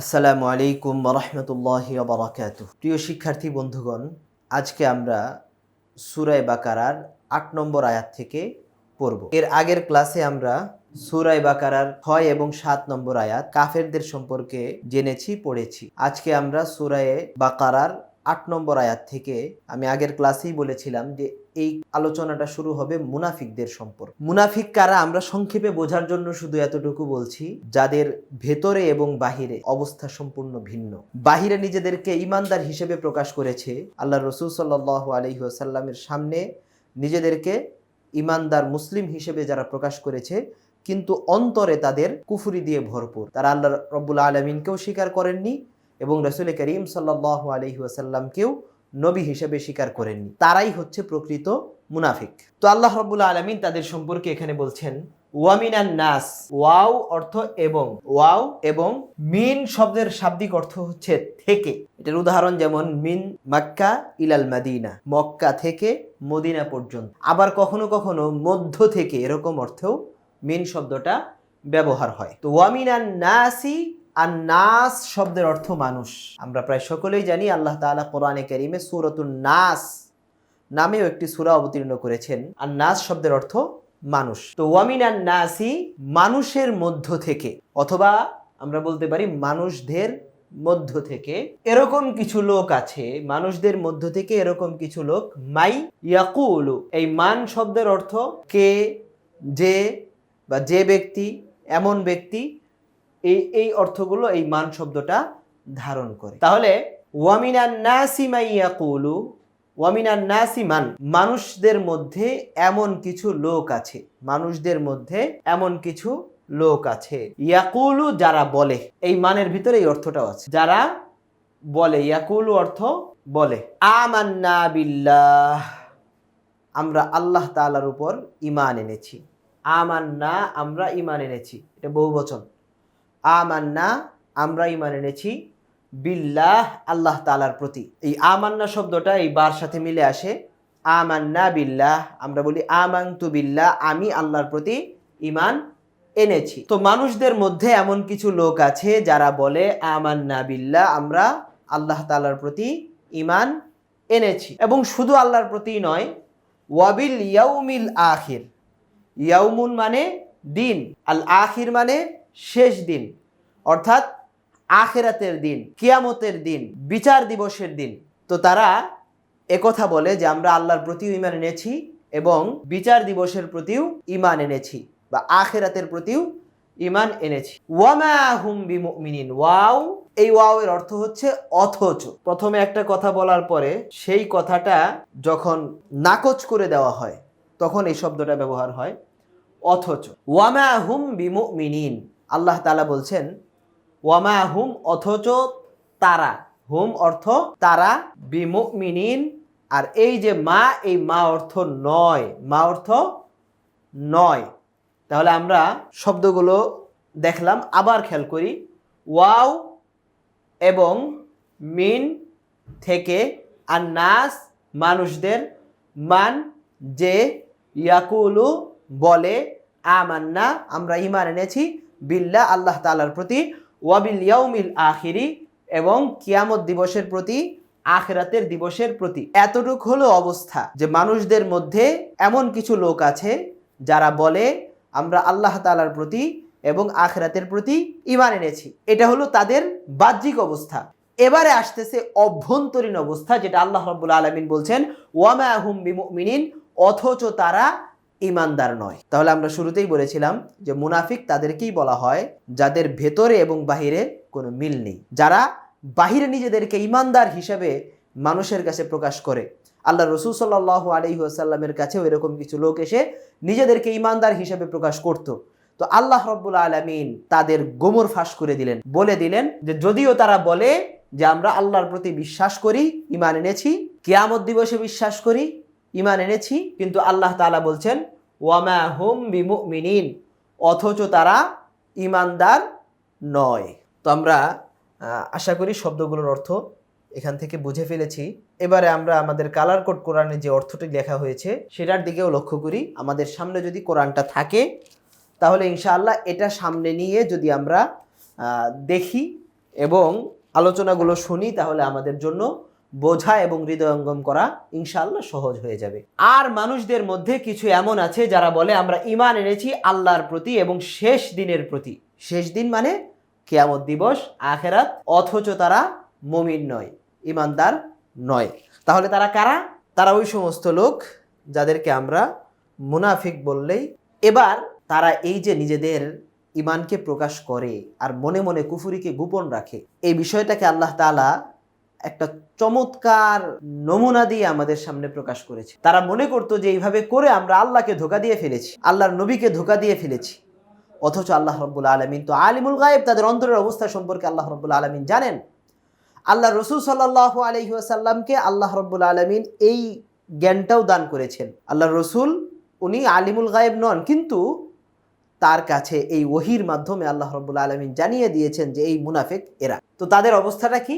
আসসালামু আলাইকুম রহমতুল্লাহ বারাকাত প্রিয় শিক্ষার্থী বন্ধুগণ, আজকে আমরা সুরায় বাকারার আট নম্বর আয়াত থেকে পড়ব। এর আগের ক্লাসে আমরা সুরায় বাকারার ছয় এবং সাত নম্বর আয়াত কাফেরদের সম্পর্কে জেনেছি, পড়েছি। আজকে আমরা সুরায়ে বাকারার আট নম্বর আয়াত থেকে, আমি আগের ক্লাসেই বলেছিলাম যে এই আলোচনাটা শুরু হবে মুনাফিকদের সম্পর্ক। মুনাফিক কারা আমরা সংক্ষেপে বোঝার জন্য শুধু এতটুকু বলছি, যাদের ভেতরে এবং বাহিরে অবস্থা সম্পূর্ণ ভিন্ন। বাহিরে নিজেদেরকে ইমানদার হিসেবে প্রকাশ করেছে আল্লাহ রসুল সাল্লাহ আলহিহাসাল্লামের সামনে নিজেদেরকে ইমানদার মুসলিম হিসেবে যারা প্রকাশ করেছে, কিন্তু অন্তরে তাদের কুফুরি দিয়ে ভরপুর। তারা আল্লাহ রব্বুল আলমিনকেও স্বীকার করেননি এবং রসুল করিম সাল্লাহ আলহিহাসাল্লামকেও নবী হিসেবে স্বীকার করেননি। তারাই হচ্ছে প্রকৃত মুনাফিক। তো আল্লাহ রব্বুল আলমিন তাদের সম্পর্কে এখানে বলছেন, ওয়ামিনান নাস ওয়াও অর্থ এবং, ওয়াও এবং মিন শব্দের শাব্দিক অর্থ হচ্ছে থেকে। এটার উদাহরণ যেমন, মিন মাক্কা ইলাল মাদিনা মক্কা থেকে মদিনা পর্যন্ত। আবার কখনো কখনো মধ্য থেকে এরকম অর্থেও মিন শব্দটা ব্যবহার হয়। তো ওয়ামিনান নাসি আর নাস শব্দের অর্থ মানুষ। আমরা প্রায় সকলেই জানি আল্লাহ তাআলা কোরআনে কারিমে সুরতুন নাস নামেও একটি সূরা অবতীর্ণ করেছেন। আর নাস শব্দের অর্থ মানুষ। তো ওয়ামিন আর নাসি, মানুষের মধ্য থেকে। অথবা আমরা বলতে পারি মানুষদের মধ্য থেকে। এরকম কিছু লোক আছে, মানুষদের মধ্য থেকে এরকম কিছু লোক মাই ইয়াকুলু। এই মান শব্দের অর্থ কে, যে বা যে ব্যক্তি, এমন ব্যক্তি এই এই অর্থগুলো এই মান শব্দটা ধারণ করে। তাহলে মান মানুষদের মধ্যে এমন কিছু লোক আছে, মানুষদের মধ্যে এমন কিছু লোক আছে। ইয়াকুলু যারা বলে, এই মানের ভিতরে এই অর্থটাও আছে। যারা বলে, ইয়াকুলু অর্থ বলে। আমান্না বিল্লাহ, আমরা আল্লাহ তাআলার উপর ইমান এনেছি। আমান্না, আমরা ইমান এনেছি। এটা বহু বচন আমান্না, আমরা ইমান এনেছি বিল্লাহ, আল্লাহ তালার প্রতি। এই আমান্না শব্দটা এই বার সাথে মিলে আসে আমান্না বিল্লাহ, আমরা বলি আমাংতু বিল্লাহ, আমি আল্লাহর প্রতি ইমান এনেছি। তো মানুষদের মধ্যে এমন কিছু লোক আছে যারা বলে আমান্না বিল্লাহ, আমরা আল্লাহ তালার প্রতি ইমান এনেছি। এবং শুধু আল্লাহর প্রতি নয়, ওয়াবিল ইয়াউমিল আখির। ইয়াউমুন মানে দিন, আল আখির মানে শেষ দিন, অর্থাৎ আখেরাতের দিন, কিয়ামতের দিন, বিচার দিবসের দিন। তো তারা একথা বলে যে আমরা আল্লাহর প্রতিও ইমান এনেছি এবং বিচার দিবসের প্রতিও ইমান এনেছি বা আখেরাতের প্রতিও ইমান এনেছি। ওয়ামা ওয়াও। এই ওয়াও এর অর্থ হচ্ছে অথচ। প্রথমে একটা কথা বলার পরে সেই কথাটা যখন নাকচ করে দেওয়া হয়, তখন এই শব্দটা ব্যবহার হয় অথচ। ওয়ামা হুম বিমিনিন আল্লাহ তালা বলছেন, ওয়ামা হুম অথচ তারা। হুম অর্থ তারা বিমিনিন আর এই যে মা, এই মা অর্থ নয়। মা অর্থ নয়। তাহলে আমরা শব্দগুলো দেখলাম, আবার খেয়াল করি। ওয়াও এবং মিন থেকে আর নাস মানুষদের মান যে ইয়াকুলু বলে, আমান্না, আমরা ইমান এনেছি। বিল্লা আল্লাহ তালার প্রতি ওয়াবিল ইয়াউমিল আখিরি এবং কিয়ামত দিবসের প্রতি, আখেরাতের দিবসের প্রতি। এতটুক হলো অবস্থা যে মানুষদের মধ্যে এমন কিছু লোক আছে যারা বলে, আমরা আল্লাহ তালার প্রতি এবং আখেরাতের প্রতি ইমান এনেছি। এটা হলো তাদের বাহ্যিক অবস্থা। এবারে আসতেছে অভ্যন্তরীণ অবস্থা যেটা আল্লাহ রব্বুল আলমিন বলছেন ওয়ামা হুম বিমিন অথচ তারা ইমানদার নয়। তাহলে আমরা শুরুতেই বলেছিলাম যে মুনাফিক তাদেরকেই বলা হয় যাদের ভেতরে এবং বাহিরে কোনো মিল নেই। যারা বাহিরে নিজেদেরকে ইমানদার হিসেবে মানুষের কাছে প্রকাশ করে। আল্লাহ রসুল সাল্লাহ আলহিহাসাল্লামের কাছেও এরকম কিছু লোক এসে নিজেদেরকে ইমানদার হিসেবে প্রকাশ করত। তো আল্লাহ রব্বুল আলমিন তাদের গোমর ফাঁস করে দিলেন। বলে দিলেন যে যদিও তারা বলে যে আমরা আল্লাহর প্রতি বিশ্বাস করি ইমান এনেছি, কেয়ামত দিবসে বিশ্বাস করি ইমান এনেছি, কিন্তু আল্লাহ তালা বলছেন, ওয়ামা হুম বিমিন অথচ তারা ইমানদার নয়। তো আমরা আশা করি শব্দগুলোর অর্থ এখান থেকে বুঝে ফেলেছি। এবারে আমরা আমাদের কালার কোড কোরআনে যে অর্থটি লেখা হয়েছে, সেটার দিকেও লক্ষ্য করি। আমাদের সামনে যদি কোরআনটা থাকে, তাহলে ইনশাআল্লাহ এটা সামনে নিয়ে যদি আমরা দেখি এবং আলোচনাগুলো শুনি, তাহলে আমাদের জন্য বোঝা এবং হৃদয়ঙ্গম করা ইনশাল্লাহ সহজ হয়ে যাবে। আর মানুষদের মধ্যে কিছু এমন আছে যারা বলে, আমরা ইমান এনেছি আল্লাহর প্রতি এবং শেষ দিনের প্রতি। শেষ দিন মানে কেয়ামত দিবস, আখেরাত, অথচ তারা মমিন নয় ইমানদার নয়। তাহলে তারা কারা? তারা ওই সমস্ত লোক যাদেরকে আমরা মুনাফিক বললেই। এবার তারা এই যে নিজেদের ইমানকে প্রকাশ করে আর মনে মনে কুফুরিকে গোপন রাখে, এই বিষয়টাকে আল্লাহ তাআলা একটা চমৎকার নমুনা দিয়ে আমাদের সামনে প্রকাশ করেছে। তারা মনে করতো যে এইভাবে করে আমরা আল্লাহকে ধোকা দিয়ে ফেলেছি, আল্লাহর নবীকে ধোকা দিয়ে ফেলেছি। অথচ আল্লাহ রব্বুল আলমিন তো আলিমুল গায়েব, তাদের অন্তরের অবস্থা সম্পর্কে আল্লাহ রব্বুল আলমিন জানেন। আল্লাহ রসুল সাল্লাহ আলহিহাসাল্লামকে আল্লাহ রব্বুল আলমিন এই জ্ঞানটাও দান করেছেন। আল্লাহ রসুল উনি আলিমুল গায়েব নন, কিন্তু তার কাছে এই ওহির মাধ্যমে আল্লাহ রব্বুল আলমিন জানিয়ে দিয়েছেন যে এই মুনাফেক এরা। তো তাদের অবস্থাটা কি?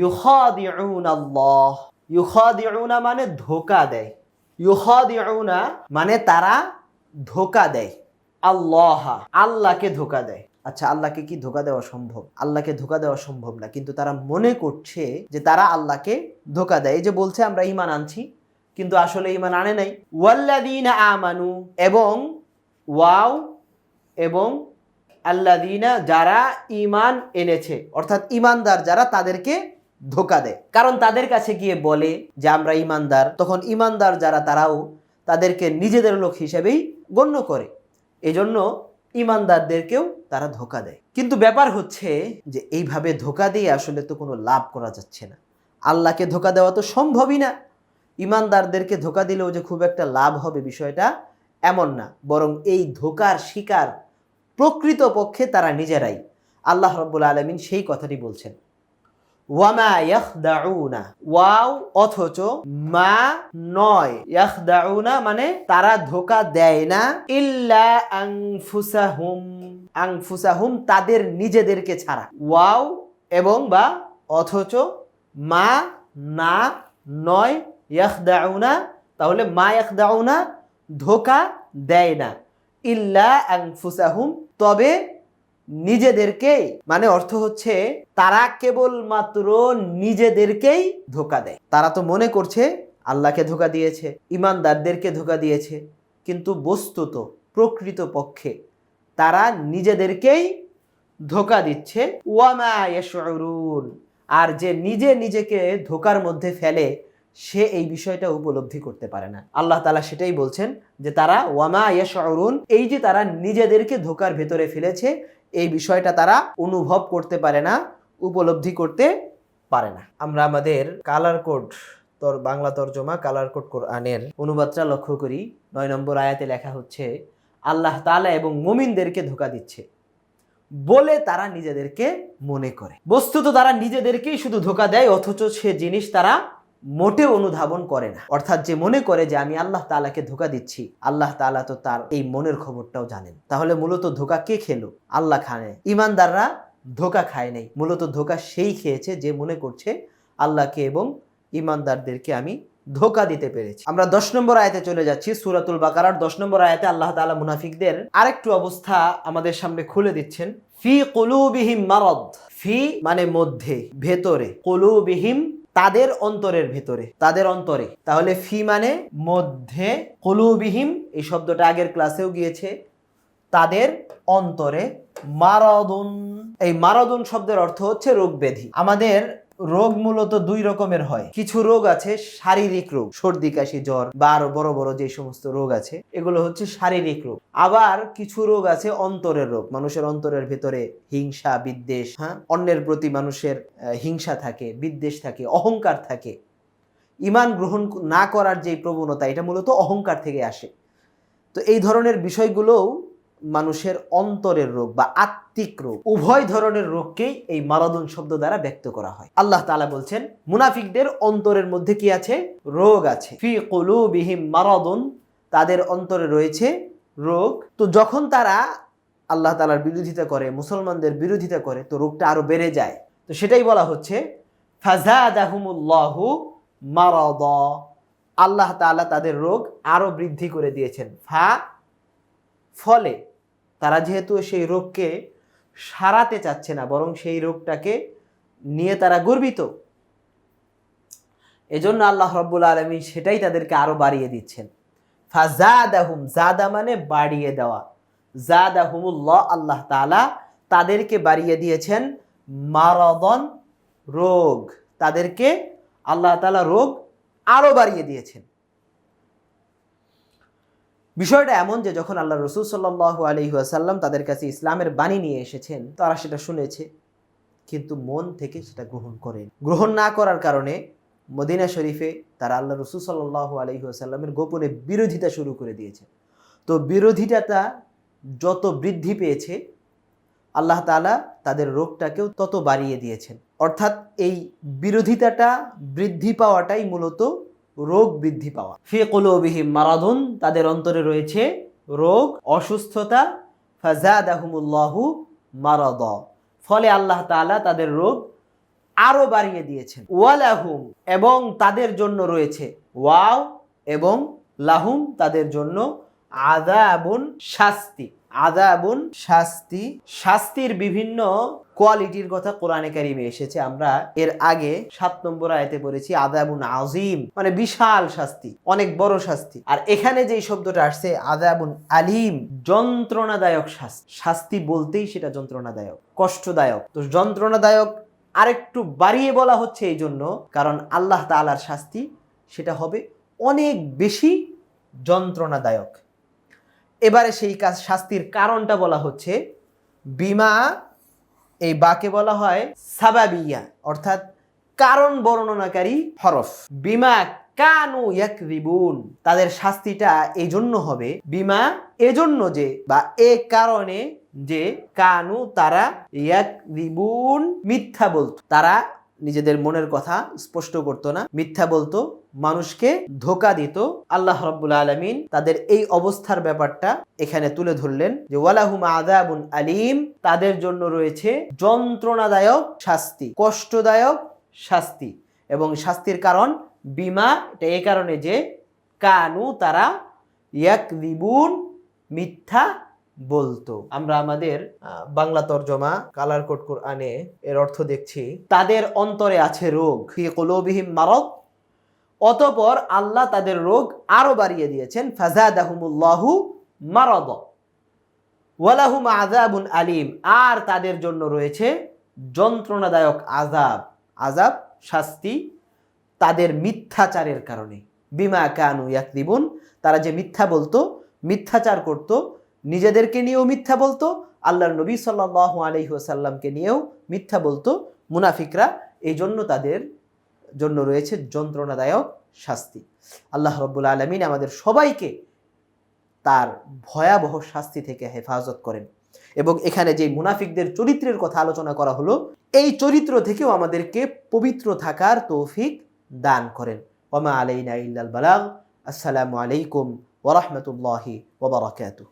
ইউহাদিউন আল্লাহ। ইউহাদিউনা মানে ধোকা দেয়। ইউহাদিউনা মানে তারা ধোকা দেয়। আল্লাহ, আল্লাহকে ধোকা দেয়। আচ্ছা আল্লাহকে কি ধোকা দেওয়া সম্ভব? আল্লাহকে ধোকা দেওয়া সম্ভব না, কিন্তু তারা মনে করছে যে তারা আল্লাহকে ধোকা দেয়। এই যে বলছে, আমরা ইমান আনছি, কিন্তু আসলে ইমান আনে নাই। ওয়াল্লাদিনা আমানু, এবং ওয়াও, এবং আল্লাদিনা যারা ইমান এনেছে, অর্থাৎ ইমানদার যারা তাদেরকে ধোকা দেয়। কারণ তাদের কাছে গিয়ে বলে যে আমরা ইমানদার, তখন ইমানদার যারা তারাও তাদেরকে নিজেদের লোক হিসেবেই গণ্য করে। এজন্য ইমানদারদেরকেও তারা ধোকা দেয়। কিন্তু ব্যাপার হচ্ছে যে এইভাবে ধোকা দিয়ে আসলে তো কোনো লাভ করা যাচ্ছে না। আল্লাহকে ধোকা দেওয়া তো সম্ভবই না। ইমানদারদেরকে ধোকা দিলেও যে খুব একটা লাভ হবে বিষয়টা এমন না। বরং এই ধোকার শিকার প্রকৃত পক্ষে তারা নিজেরাই। আল্লাহ রব্বুল আলমিন সেই কথাটি বলছেন। ওয়ামা ইয়াখদাউনা, ওয়াও অথচ মা নয়। ইয়াখদাউনা মানে তারা ধোকা দেয় না। ইল্লা আনফুসাহুম আনফুসাহুম তাদের নিজেদেরকে ছাড়া। ওয়াও এবং বা অথচ মা না নয়, ইয়াখদাউনা, তাহলে মা ইয়াখদাউনা ধোকা দেয় না। ইল্লা আনফুসাহুম তবে নিজেদেরকেই মানে অর্থ হচ্ছে তারা কেবলমাত্র নিজেদেরকেই ধোকা দেয়। তারা তো মনে করছে আল্লাহকে ধোকা দিয়েছে, ইমানদারদেরকে ধোকা দিয়েছে, কিন্তু বস্তুত প্রকৃত পক্ষে তারা নিজেদেরকেই ধোকা দিচ্ছে। ওয়ামা ইয়াশউরুন, আর যে নিজে নিজেকে ধোকার মধ্যে ফেলে, সে এই বিষয়টা উপলব্ধি করতে পারে না। আল্লাহ তালা সেটাই বলছেন যে তারা ওয়ামা ইয়াশউরুন, এই যে তারা নিজেদেরকে ধোকার ভেতরে ফেলেছে এই বিষয়টা তারা অনুভব করতে পারে না, উপলব্ধি করতে পারে না। আমরা আমাদের কালার কোড তোর, বাংলা তর্জমা কালার কোড কোরআনের অনুবাদটা লক্ষ্য করি। নয় নম্বর আয়াতে লেখা হচ্ছে, আল্লাহ তালা এবং মুমিনদেরকে ধোকা দিচ্ছে। বলে তারা নিজেদেরকে মনে করে। বস্তুত তারা নিজেদেরকেই শুধু ধোকা দেয়, অথচ সে জিনিস তারা মোটেও অনুধাবন করে না। অর্থাৎ যে মনে করে যে আমি আল্লাহ তাআলাকে ধোকা দিচ্ছি, আল্লাহ তাআলা তো তার এই মনের খবরটাও জানেন। তাহলে মূলত ধোকা কে খেলো? আল্লাহ খানে। ইমানদাররা ধোকা খায় নাই। মূলত ধোকা সেই খেয়েছে যে মনে করছে আল্লাহকে এবং ইমানদারদেরকে আমি ধোকা দিতে পেরেছি। আমরা দশ নম্বর আয়াতে চলে যাচ্ছি সুরাতুল বাকারার দশ নম্বর আয়াতে আল্লাহ তাআলা মুনাফিকদের আরেকটু অবস্থা আমাদের সামনে খুলে দিচ্ছেন। ফি কলুবিহিম মারদ। ফি মানে মধ্যে, ভেতরে। কলুবিহিম তাদের অন্তরের ভেতরে, তাদের অন্তরে। তাহলে ফি মানে মধ্যে কলুবিহীম, এই শব্দটা আগের ক্লাসেও গিয়েছে, তাদের অন্তরে মারাদুন। এই মারাদুন শব্দের অর্থ হচ্ছে রোগ ব্যাধি আমাদের রোগ মূলত দুই রকমের হয়। কিছু রোগ আছে শারীরিক রোগ, সর্দি, কাশি, জ্বর বা আরও বড় বড় যে সমস্ত রোগ আছে, এগুলো হচ্ছে শারীরিক রোগ। আবার কিছু রোগ আছে অন্তরের রোগ, মানুষের অন্তরের ভেতরে হিংসা, বিদ্বেষ হ্যাঁ? অন্যের প্রতি মানুষের হিংসা থাকে, বিদ্বেষ থাকে, অহংকার থাকে। ইমান গ্রহণ না করার যে প্রবণতা, এটা মূলত অহংকার থেকে আসে। তো এই ধরনের বিষয়গুলোও মানুষের অন্তরের রোগ বা আত্মিক রোগ, উভয় ধরনের রোগকেই এই মারাদুন শব্দ দ্বারা ব্যক্ত করা হয়। আল্লাহ তালা বলছেন, মুনাফিকদের অন্তরের মধ্যে কি আছে? রোগ আছে। ফি কুলুবিহিম মারাদুন, তাদের অন্তরে রয়েছে রোগ। তো যখন তারা আল্লাহ তালার বিরোধিতা করে, মুসলমানদের বিরোধিতা করে, তো রোগটা আরও বেড়ে যায়। তো সেটাই বলা হচ্ছে, ফাজাদাহুমুল্লাহু মারাদা। আল্লাহ তাআলা তাদের রোগ আরও বৃদ্ধি করে দিয়েছেন। ফা, ফলে তারা যেহেতু সেই রোগকে সারাতে চাচ্ছে না, বরং সেই রোগটাকে নিয়ে তারা গর্বিত। এজন্য আল্লাহ রব্বুল আলমী সেটাই তাদেরকে আরও বাড়িয়ে দিচ্ছেন। ফাজাদাহুম জাদা মানে বাড়িয়ে দেওয়া। জাদাহুমুল্লাহ আল্লাহ তাআলা তাদেরকে বাড়িয়ে দিয়েছেন মারদন রোগ। তাদেরকে আল্লাহ তালা রোগ আরও বাড়িয়ে দিয়েছেন। বিষয়টা এমন যে যখন আল্লাহ রসুল সাল্লাহ আলহিহাসাল্লাম তাদের কাছে ইসলামের বাণী নিয়ে এসেছেন, তারা সেটা শুনেছে, কিন্তু মন থেকে সেটা গ্রহণ করেন। গ্রহণ না করার কারণে মদিনা শরীফে তারা আল্লাহ রসুল সাল্লাহ আলহিহাসাল্লামের গোপনে বিরোধিতা শুরু করে দিয়েছে। তো বিরোধিতাটা যত বৃদ্ধি পেয়েছে, আল্লাহ তালা তাদের রোগটাকেও তত বাড়িয়ে দিয়েছেন। অর্থাৎ এই বিরোধিতাটা বৃদ্ধি পাওয়াটাই মূলত রোগ বৃদ্ধি পাওয়া। ফি কুলুবিহিম মারাদুন, তাদের অন্তরে রয়েছে রোগ, অসুস্থতা ফাজাদ ফাজাদাহুমুল্লাহু মারাদ। ফলে আল্লাহ তাআলা তাদের রোগ আরও বাড়িয়ে দিয়েছেন। ওয়ালাহুম, এবং তাদের জন্য রয়েছে ওয়াও, এবং লাহুম, তাদের জন্য আদাবুন শাস্তি। আদাবুন শাস্তি, শাস্তির বিভিন্ন কোয়ালিটির কথা কোরআনে কারিমে এসেছে। আমরা এর আগে সাত নম্বর আয়তে পড়েছি আদাবুন আজিম মানে বিশাল শাস্তি, অনেক বড় শাস্তি। আর এখানে যেই শব্দটা আসছে আদাবুন আলিম, যন্ত্রণাদায়ক শাস্তি। শাস্তি বলতেই সেটা যন্ত্রণাদায়ক, কষ্টদায়ক। তো যন্ত্রণাদায়ক আরেকটু বাড়িয়ে বলা হচ্ছে এই জন্য, কারণ আল্লাহ তালার শাস্তি সেটা হবে অনেক বেশি যন্ত্রণাদায়ক। এবারে সেই কাজ, শাস্তির কারণটা বলা হচ্ছে, বিমা এই বাকে বলা হয় সাবাবিয়া, অর্থাৎ কারণ বর্ণনাকারী হরফ। বিমা কানু ইয়াকরিবুন তাদের শাস্তিটা এই জন্য হবে। বিমা এজন্য যে, বা এ কারণে যে কানু তারা ইয়াকরিবুন মিথ্যা বলতো, তারা নিজেদের মনের কথা স্পষ্ট করতো না, মিথ্যা বলতো, মানুষকে ধোকা দিত। আল্লাহ রব্বুল আলমিন তাদের এই অবস্থার ব্যাপারটা এখানে তুলে ধরলেন যে, ওয়ালাহুম আদাবুন আলিম তাদের জন্য রয়েছে যন্ত্রণাদায়ক শাস্তি, কষ্টদায়ক শাস্তি। এবং শাস্তির কারণ বিমা, এটা এ কারণে যে, কানু তারা ইয়াকদিবুন মিথ্যা বলতো। আমরা আমাদের বাংলা তর্জমা কালার কোড কোরআনে এর অর্থ দেখছি, তাদের অন্তরে আছে রোগ, ফি মারদ, অতপর আল্লাহ তাদের রোগ আরও বাড়িয়ে দিয়েছেন ফাজাদাহুমুল্লাহু মারদ, ওয়ালাহুম আযাবুন আলিম, আর তাদের জন্য রয়েছে যন্ত্রণাদায়ক আযাব আজাব শাস্তি তাদের মিথ্যাচারের কারণে। বিমা কানু ইয়াকদিবুন, তারা যে মিথ্যা বলতো, মিথ্যাচার করত নিজেদেরকে নিয়েও মিথ্যা বলতো, আল্লাহর নবী সাল্লাল্লাহু আলাইহি ওয়াসাল্লামকে নিয়েও মিথ্যা বলতো। মুনাফিকরা এই জন্য তাদের জন্য রয়েছে যন্ত্রণাদায়ক শাস্তি। আল্লাহ রব্বুল আলমিন আমাদের সবাইকে তার ভয়াবহ শাস্তি থেকে হেফাজত করেন। এবং এখানে যে মুনাফিকদের চরিত্রের কথা আলোচনা করা হলো, এই চরিত্র থেকেও আমাদেরকে পবিত্র থাকার তৌফিক দান করেন। ওমা আলাইনা ইল্লাল বালাগ। আসসালামু আলাইকুম ওরহমতুল্লাহি ওবরাকাতুহ